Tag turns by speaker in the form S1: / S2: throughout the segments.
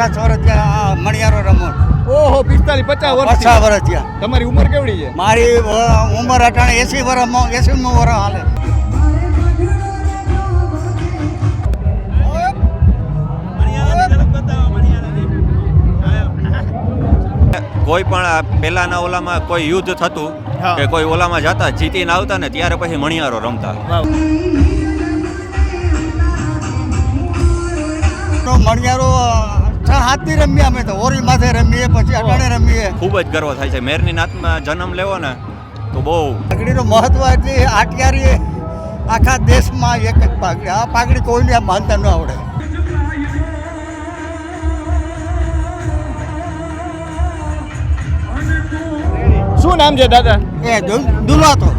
S1: પચાસ વર્ષ થયા આ મણિયારો રમો.
S2: ઓહો પિસ્તાલીસ પચાસ વર્ષ
S1: પચાસ વર્ષ થયા.
S2: તમારી ઉંમર કેવડી છે?
S1: મારી ઉંમર અટાણે એસી વર્ષ એસી નું વર્ષ હાલે.
S3: કોઈ પણ પહેલાના ઓલામાં કોઈ યુદ્ધ થતું કે કોઈ ઓલામાં જતા જીતીને આવતા ને ત્યારે પછી મણિયારો રમતા.
S1: તો મણિયારો છ હાથથી રમીએ અમે તો. ઓરી માથે રમીએ પછી અટાણે રમીએ.
S3: ખૂબ જ ગર્વ થાય છે. મેરની નાતમાં જન્મ લેવો ને તો બહુ.
S1: પાઘડીનું મહત્વ એટલી આટિયારી આખા દેશમાં એક જ પાઘડી. આ પાઘડી કોઈને આ માનતા ન આવડે.
S2: શું નામ છે દાદા?
S1: એ દુલાતો.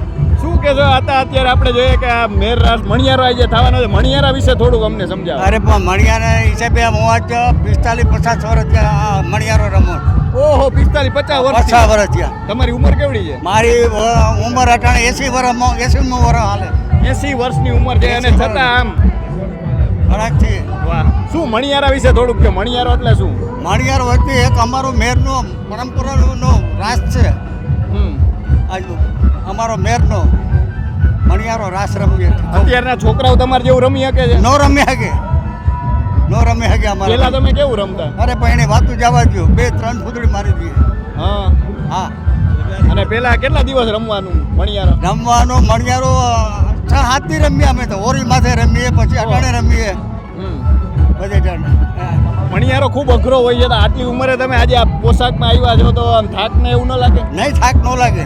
S2: શું કે છો હતા અત્યારે આપણે જોઈએ કે આ મેર રાસ મણિયારો આજે થવાનો છે મણિયારા વિશે થોડુંક અમને સમજાવો.
S1: અરે પણ મણિયારા હિસાબે હું આજ પિસ્તાલીસ પચાસ વર્ષ થયા આ મણિયારો રમો.
S2: ઓહો પિસ્તાલીસ પચાસ વર્ષ
S1: પચાસ વર્ષ થયા.
S2: તમારી ઉંમર કેવડી છે?
S1: મારી ઉંમર અટાણે એસી વર્ષ એસી વર્ષ હાલે.
S2: એસી વર્ષની ઉંમર છે અને છતાં આમ
S1: ખરાકથી
S2: વાહ. શું મણિયારા વિશે થોડુંક કે મણિયારો એટલે શું?
S1: મણિયાર વચ્ચે એક અમારો મેરનો પરંપરાનો રાસ છે.
S2: હમ.
S1: આજ અમારો મેરનો મણિયારો રાસ રમીએ
S2: અત્યારના છોકરાઓ તમારે જેવું રમી શકે છે?
S1: નો રમી શકે. નો રમી
S2: પેલા
S1: અમારા
S2: તમે કેવું રમતા?
S1: અરે પણ એને વાતું જવા દો બે ત્રણ ફૂદડી મારી દઈએ
S2: હા.
S1: હા.
S2: અને પેલા કેટલા દિવસ રમવાનું મણિયારો?
S1: રમવાનો મણિયારો છ હાથથી રમીએ અમે તો. ઓરી માથે રમીએ પછી અટાણે રમીએ. બધે જણ
S2: મણિયારો ખૂબ અઘરો હોય છે. આટલી ઉંમરે તમે આજે આ પોશાકમાં આવ્યા છો તો થાક ને એવું ન લાગે?
S1: નહીં થાક ન લાગે.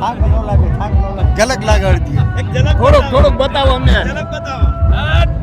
S1: થાક ન લાગે થાક ન લાગે. ઝલક લાગે
S2: થોડોક થોડુંક બતાવો અમને. વાહ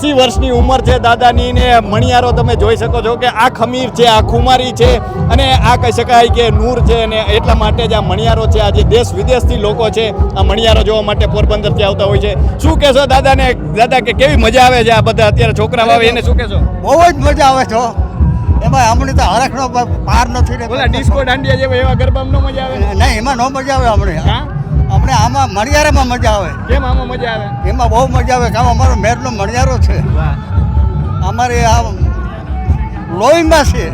S2: એસી વર્ષની ઉંમર છે દાદાની ને મણિયારો તમે જોઈ શકો છો કે આ ખમીર છે આ ખુમારી છે અને આ કહી શકાય કે નૂર છે અને એટલા માટે જ આ મણિયારો છે. આજે દેશ વિદેશથી લોકો છે. આ મણિયારો જોવા માટે પોરબંદરથી આવતા હોય છે. શું કહેશો દાદાને? દાદા કે કેવી મજા આવે છે આ બધા અત્યારે છોકરા આવે એને શું કહેશો?
S1: બહુ જ મજા આવે છો. એમાં હમણાં તો હરખનો પાર નથી ને
S2: બોલા ડિસ્કો દાંડિયા જેવા એવા ગરબામાં ન મજા આવે?
S1: નહીં એમાં ન મજા આવે હમણાં. આમાં મણિયારામાં મજા આવે.
S2: કેમ આમાં મજા આવે?
S1: એમાં બહુ મજા આવે કામ અમારો મેરનો મણિયારો છે. અમારે આ લોહીમાં છે.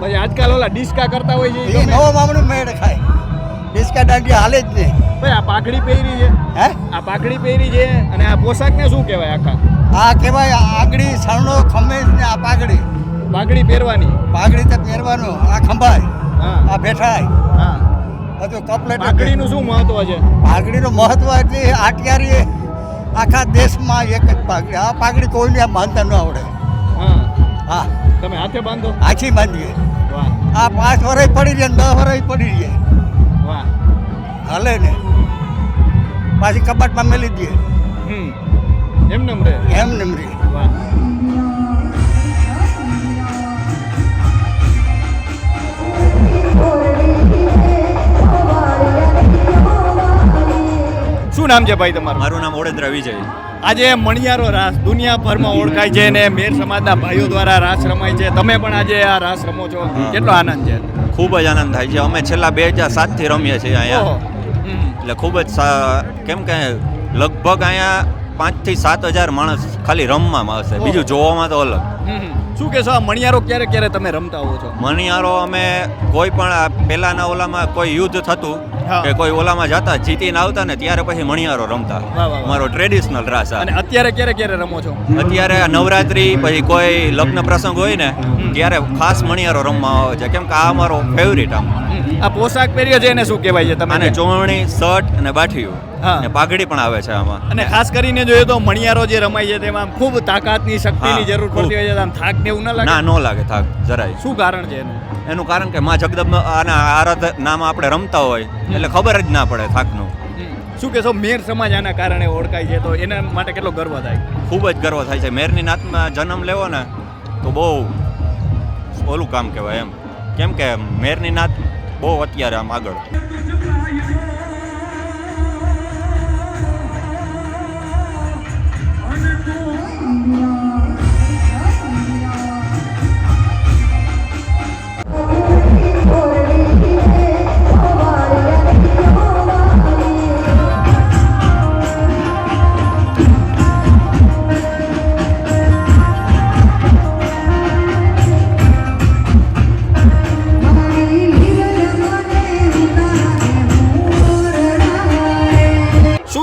S2: પછી આજકાલ ઓલા ડિસ્કા કરતા હોય છે
S1: એ નવો મામણું મેળ ખાય. ડિસ્કા દાંડિયા હાલે જ નહીં.
S2: ભાઈ આ પાઘડી પહેરી છે.
S1: હે?
S2: આ પાઘડી પહેરી છે અને આ પોશાકને શું કહેવાય આખા?
S1: આ કહેવાય આગળી સણો ખમેજ ને આ પાઘડી.
S2: પાઘડી પહેરવાની.
S1: પાઘડી તો પહેરવાનું આ ખંભાય. આ બેઠાય
S2: હા.
S1: બધું કપલેટ
S2: પાઘડીનું શું મહત્વ છે?
S1: પાઘડીનું મહત્વ એટલી આટિયારી આખા દેશમાં એક જ પાઘડી આ પાઘડી કોઈને માનતા ન આવડે.
S2: હા.
S1: હા.
S2: તમે હાથે બાંધો?
S1: આખી બાંધીએ.
S2: વાહ.
S1: આ પાંચ વર્ષ પડી જાય દસ વર્ષ પડી જાય
S2: વાહ.
S1: હાલે ને. પાછી કબાટમાં મેલી દઈએ
S2: એમ નમરે
S1: એમ નમરી
S2: વાહ. શું નામ છે ભાઈ તમારું?
S3: મારું નામ ઓળેન્દ્ર વિજય.
S2: આજે મણિયારો રાસ દુનિયાભરમાં ઓળખાય છે અને મેર સમાજના ભાઈઓ દ્વારા રાસ રમાય છે. તમે પણ આજે આ રાસ રમો છો. કેટલો આનંદ છે?
S3: ખૂબ જ આનંદ થાય છે. અમે છેલ્લા બે હજાર સાતથી રમીએ છીએ અહીંયા. એટલે ખૂબ જ કેમ કે લગભગ અહીંયા પાંચથી સાત હજાર માણસ ખાલી રમવામાં આવશે. બીજું જોવામાં તો અલગ.
S2: શું કહેશો આ મણિયારો ક્યારે ક્યારે તમે રમતા હો છો?
S3: મણિયારો અમે કોઈ પણ પહેલાના ઓલામાં કોઈ યુદ્ધ થતું કે કોઈ ઓલામાં જતા જીતીને આવતા ને ત્યારે પછી મણિયારો રમતા. અમારો ટ્રેડિશનલ રાસ
S2: અને અત્યારે ક્યારે ક્યારે રમો છો?
S3: અત્યારે આ નવરાત્રી પછી કોઈ લગ્ન પ્રસંગ હોય ને ત્યારે ખાસ મણિયારો રમવા આવે છે. કેમ કે આ અમારો ફેવરિટ આમ.
S2: આ પોશાક પહેર્યો છે એને શું કહેવાય છે તમે
S3: અને ચોવણી શર્ટ અને બાઠીયું.
S2: હા.
S3: પાઘડી પણ આવે છે આમાં.
S2: અને ખાસ કરીને જોઈએ તો મણિયારો જે રમાય છે તેમાં ખૂબ તાકાતની શક્તિની જરૂર પડતી હોય છે. આમ થાક ને એવું ન
S3: ના ન લાગે થાક જરાય.
S2: શું કારણ છે એનું?
S3: એનું કારણ કે માં જગદબ આના આરાધ નામ આપણે રમતા હોય એટલે ખબર જ ના પડે થાકનું.
S2: શું કહેશો મેર સમાજ આના કારણે ઓળખાય છે? તો એના માટે કેટલો ગર્વ થાય?
S3: ખૂબ જ ગર્વ થાય છે. મેરની નાતમાં જન્મ લેવો ને તો બહુ ઓલું કામ કહેવાય એમ. કેમ કે મેરની નાત બહુ અત્યારે આમ આગળ.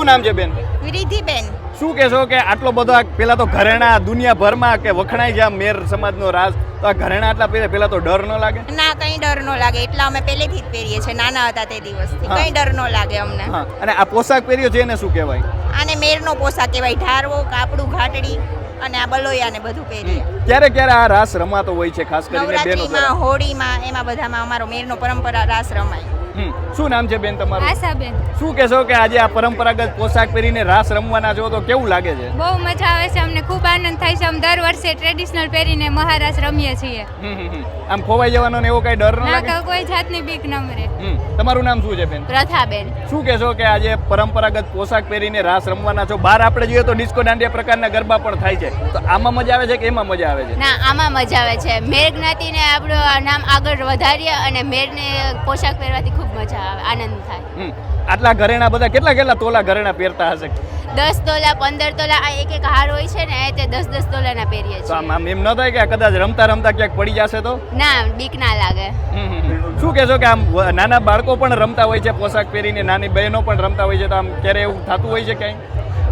S2: નામ છે બેન?
S4: વિરિધિબેન.
S2: શું કહેશો કે આટલો બધો પેલા તો ઘરેણા દુનિયાભરમાં કે વખણાય જ્યાં મેર સમાજનો રાજ તો આ ઘરેણા આટલા પહેરે પેલા તો ડર ન લાગે?
S4: ના કઈ ડર ન લાગે. એટલા અમે પહેલેથી જ પહેરીએ છીએ. નાના હતા તે દિવસથી. કઈ ડર ન લાગે અમને.
S2: અને આ પોશાક પહેર્યો છે એને શું કહેવાય?
S4: આને મેરનો પોશાક કહેવાય. ઢારવો કાપડું ઘાટડી અને આ બલોયા ને બધું પહેરીએ.
S2: ક્યારે ક્યારે આ રાસ રમાતો હોય છે ખાસ કરીને બેનો
S4: હોળીમાં એમાં બધામાં અમારો મેરનો પરંપરા રાસ રમાય.
S2: શું નામ છે બેન તમારું?
S5: આશાબેન.
S2: શું કહેશો કે આજે આ પરંપરાગત પોશાક પહેરીને રાસ રમવાના છો તો કેવું લાગે છે?
S5: બહુ મજા આવે છે અમને ખૂબ આનંદ થાય છે. અમે દર વર્ષે ટ્રેડિશનલ પહેરીને મહારાજ રમીએ છીએ.
S2: આમ ખોવાઈ જવાનો ને એવો કઈ ડર ન
S5: ના
S2: લાગે?
S5: કોઈ જાતની બીક ન મરે
S2: તમારું નામ શું છે બેન?
S5: પ્રથાબેન.
S2: શું કહેશો કે આજે પરંપરાગત પોશાક પહેરીને રાસ રમવાના છો? બહાર આપણે જોઈએ તો ડિસ્કો દાંડિયા પ્રકારના ગરબા પણ થાય છે. તો આમાં મજા આવે છે કે એમાં મજા આવે છે?
S6: ના આમાં મજા આવે છે. મેર જ્ઞાતિને આપણું નામ આગળ વધારીએ અને મેરને પોશાક પહેરવાથી ખૂબ મજા આવે આનંદ થાય.
S2: આટલા ઘરેણા બધા કેટલા કેટલા તોલા ઘરેણા પહેરતા હશે?
S6: દસ તોલા પંદર તોલા આ એક એક હાર હોય છે ને તે દસ દસ તોલાના પહેરીએ છીએ.
S2: આમ એમ ન થાય કે કદાચ રમતા રમતા ક્યાંક પડી જશે તો?
S6: ના બીક ના લાગે.
S2: શું કહેશો કે આમ નાના બાળકો પણ રમતા હોય છે પોશાક પહેરીને નાની બહેનો પણ રમતા હોય છે તો આમ ક્યારે એવું થતું હોય છે ક્યાંય?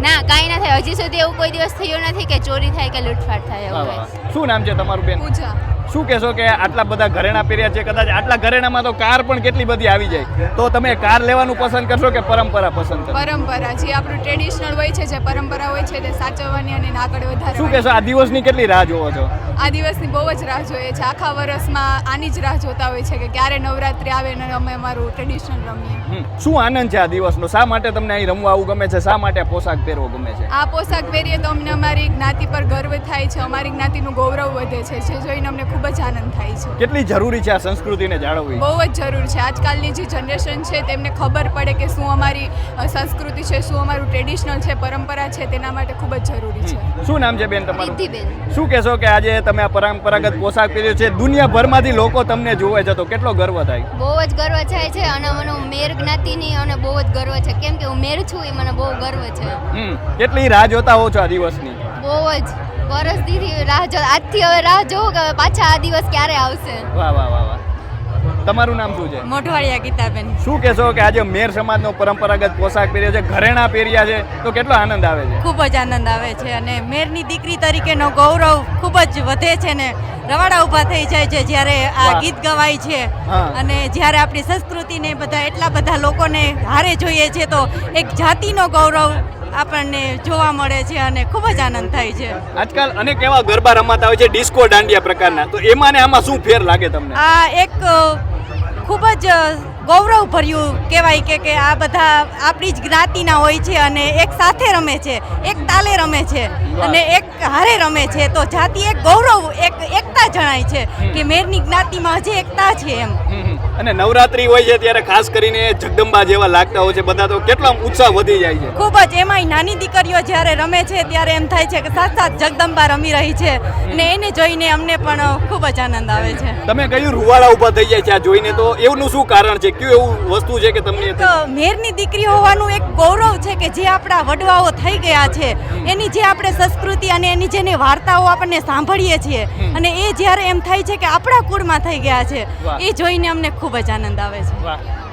S6: ના કાંઈ ના થાય. હજી સુધી એવું કોઈ દિવસ થયું નથી કે ચોરી થાય કે લૂંટફાટ થાય એવું
S2: શું નામ છે તમારું બેન?
S5: પૂજા.
S2: શું કહેશો કે આટલા બધા ઘરેણા પહેર્યા છે? કદાચ આટલા ઘરેણામાં તો કાર પણ કેટલી બધી આવી જાય. તો તમે કાર લેવાનું પસંદ કરશો કે પરંપરા પસંદ કરશો?
S7: પરંપરા જે આપણું ટ્રેડિશનલ હોય છે જે પરંપરા હોય છે તે સાચવવાની અને આગળ વધારવાની.
S2: શું કહેશો આ દિવસની કેટલી રાહ જોવો છો?
S7: આ દિવસની બહુ જ રાહ જોઈએ છે. આખા વર્ષમાં આની જ રાહ જોતા હોય છે કે ક્યારે નવરાત્રિ આવે અને અમે અમારું ટ્રેડિશનલ રમીએ.
S2: શું આનંદ છે આ દિવસનો? શા માટે તમને અહીં રમવા આવું ગમે છે? શા માટે આ પોશાક પહેરવો ગમે છે?
S7: આ પોશાક પહેરીએ તો અમને અમારી જ્ઞાતિ પર ગર્વ થાય છે અમારી જ્ઞાતિનું ગૌરવ વધે છે. જે જોઈને અમને ખૂબ જ આનંદ થાય છે.
S2: કેટલી જરૂરી છે આ સંસ્કૃતિને જાળવવી?
S7: બહુ જ જરૂર છે. આજકાલની જે જનરેશન છે તેમને ખબર પડે કે શું અમારી સંસ્કૃતિ છે શું અમારું ટ્રેડિશનલ છે પરંપરા છે તેના માટે ખૂબ જ જરૂરી છે.
S2: શું નામ છે બેન તમારું? શું કહેશો કે આજે તમે આ પરંપરાગત પોશાક પહેર્યો છે? દુનિયાભરમાંથી લોકો તમને જોવે છે તો કેટલો ગર્વ થાય?
S6: બહુ જ ગર્વ થાય છે અને મને મેર જ્ઞાતિની અને બહુ જ ગર્વ છે. કેમ કે હું મેર છું એ મને બહુ ગર્વ છે.
S2: હમ કેટલી રાહ જોતા હો છો આ દિવસની?
S6: બહુ જ. વરસથી રાહ જો આજથી હવે રાહ જોઉં કે પાછા આ દિવસ ક્યારે આવશે?
S2: વાહ વાહ વાહ. તમારું નામ શું છે?
S5: મોઢવાડિયા ગીતાબેન.
S2: શું કહેશો કે આજે મેર સમાજનો પરંપરાગત પોશાક પહેર્યો છે ઘરેણા પહેર્યા છે? તો કેટલો આનંદ આવે છે?
S5: ખૂબ જ આનંદ આવે છે અને મેરની દીકરી તરીકેનો ગૌરવ ખૂબ જ વધે છે ને રવાડા ઊભા થઈ જાય છે જ્યારે આ ગીત ગવાય છે. અને જ્યારે આપણી સંસ્કૃતિને બધા એટલા બધા લોકોને હારે જોઈએ છે તો એક જાતિનો ગૌરવ આપણને જોવા મળે છે અને ખૂબ જ આનંદ થાય છે.
S2: આજકાલ અનેક એવા ગરબા રમાતા હોય છે ડિસ્કો દાંડિયા પ્રકારના. તો એમાં ને આમાં શું ફેર લાગે તમને?
S5: આ એક ખૂબ જ ગૌરવ ભર્યું કહેવાય કે કે આ બધા આપણી જ જ્ઞાતિના હોય છે અને એક સાથે રમે છે એક તાલે રમે છે અને એક હારે રમે છે. તો જાતિ એક ગૌરવ એક એકતા જણાય છે કે મેરની જ્ઞાતિમાં હજી એકતા છે એમ.
S2: અને નવરાત્રી હોય છે ત્યારે ખાસ કરીને જગદંબા જેવા લાગતા હોય છે. બધા તો કેટલો ઉત્સાહ વધી જાય છે.
S5: ખૂબ જ. એમાંય નાની દીકરીઓ જ્યારે રમે છે ત્યારે એમ થાય છે કે સાથ સાથ જગદંબા રમી રહી છે. ને એને જોઈને અમને પણ ખૂબ જ આનંદ આવે છે.
S2: તમે કહ્યું રૂવાળા ઊભા થઈ જાય છે આ જોઈને? તો એવું શું કારણ છે? કયું એવું વસ્તુ છે કે તમને
S5: મેરની દીકરી હોવાનું એક ગૌરવ છે કે જે આપણા વડવાઓ થઈ ગયા છે. એની જે આપણે સંસ્કૃતિ અને એની જેની વાર્તાઓ આપણને સાંભળીએ છીએ અને એ જ્યારે એમ થાય છે કે આપણા કુળમાં થઈ ગયા છે એ જોઈને અમને ખૂબ જ આનંદ આવે છે.
S2: વાહ.